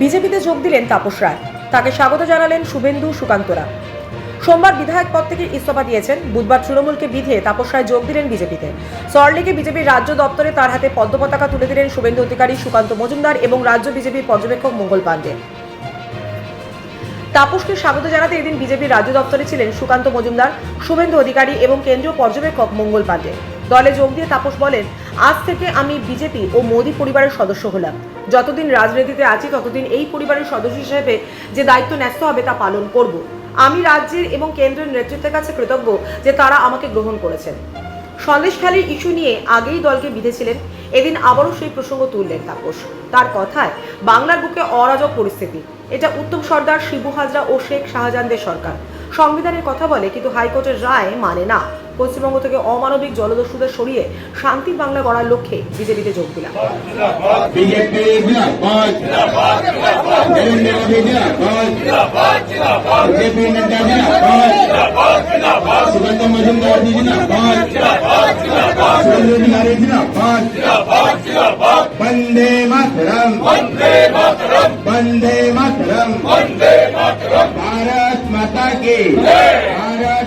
বিজেপিতে যোগ দিলেন তাপস রায়। তাকে স্বাগত জানালেন শুভেন্দু সুকান্তরা। সোমবার বিধায়ক পদ থেকে ইস্তফা দিয়েছেন। বুধবার তৃণমূলকে বিধে তাপস রায় যোগ দিলেন বিজেপিতে। সল্টলেকে বিজেপির রাজ্য দপ্তরে তার হাতে পদ্ম পতাকা তুলে দিলেন শুভেন্দু অধিকারী সুকান্ত মজুমদার এবং রাজ্য বিজেপির পর্যবেক্ষক মঙ্গল পাণ্ডে। তাপসকে স্বাগত জানাতে এদিন বিজেপির রাজ্য দপ্তরে ছিলেন সুকান্ত মজুমদার, শুভেন্দু অধিকারী এবং কেন্দ্রীয় পর্যবেক্ষক মঙ্গল পাণ্ডে। দলে যোগ দিয়ে তাপস বলেন, আজ থেকে আমি বিজেপি ও মোদী পরিবারের সদস্য হলাম। যতদিন রাজনীতিতে আছি, ততদিন এই পরিবারের সদস্য হিসেবে যে দায়িত্ব ন্যস্ত হবে তা পালন করব। আমি রাজ্যের এবং কেন্দ্রের নেতৃত্বের কাছে কৃতজ্ঞ যে তারা আমাকে গ্রহণ করেছেন। সন্দেশখালীর ইস্যু নিয়ে আগেই দলকে বিঁধেছিলেন। এদিন আবারও সেই প্রসঙ্গ তুললেন তাপস। তার কথায়, বাংলার বুকে অরাজক পরিস্থিতি। এটা উত্তম সর্দার শিবু হাজরা ও শেখ শাহজাহানদের সরকার। সংবিধানের কথা বলে কিন্তু হাইকোর্টের রায় মানে না। পশ্চিমবঙ্গ থেকে অমানবিক জলদস্যুদের সরিয়ে শান্তির বাংলা গড়ার লক্ষ্যে বিজেপিতে যোগ দিলাম बीजेपी जिंदाबाद नरेंद्र मोदी जिंदाबाद जेपी नड्डा जिंदाबाद सुगंध मजुमदार जी जिंदाबाद सुरेंद्र अधिकारी जिंदाबाद वंदे मातरम वंदे मातरम भारत माता की भारत माता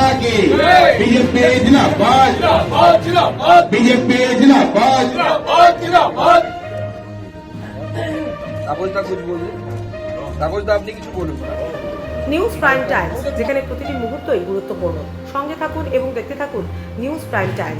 BJP BJP news prime times যেখানে প্রতিটি মুহূর্তই গুরুত্বপূর্ণ। সঙ্গে থাকুন এবং দেখতে থাকুন নিউজ প্রাইম টাইমস।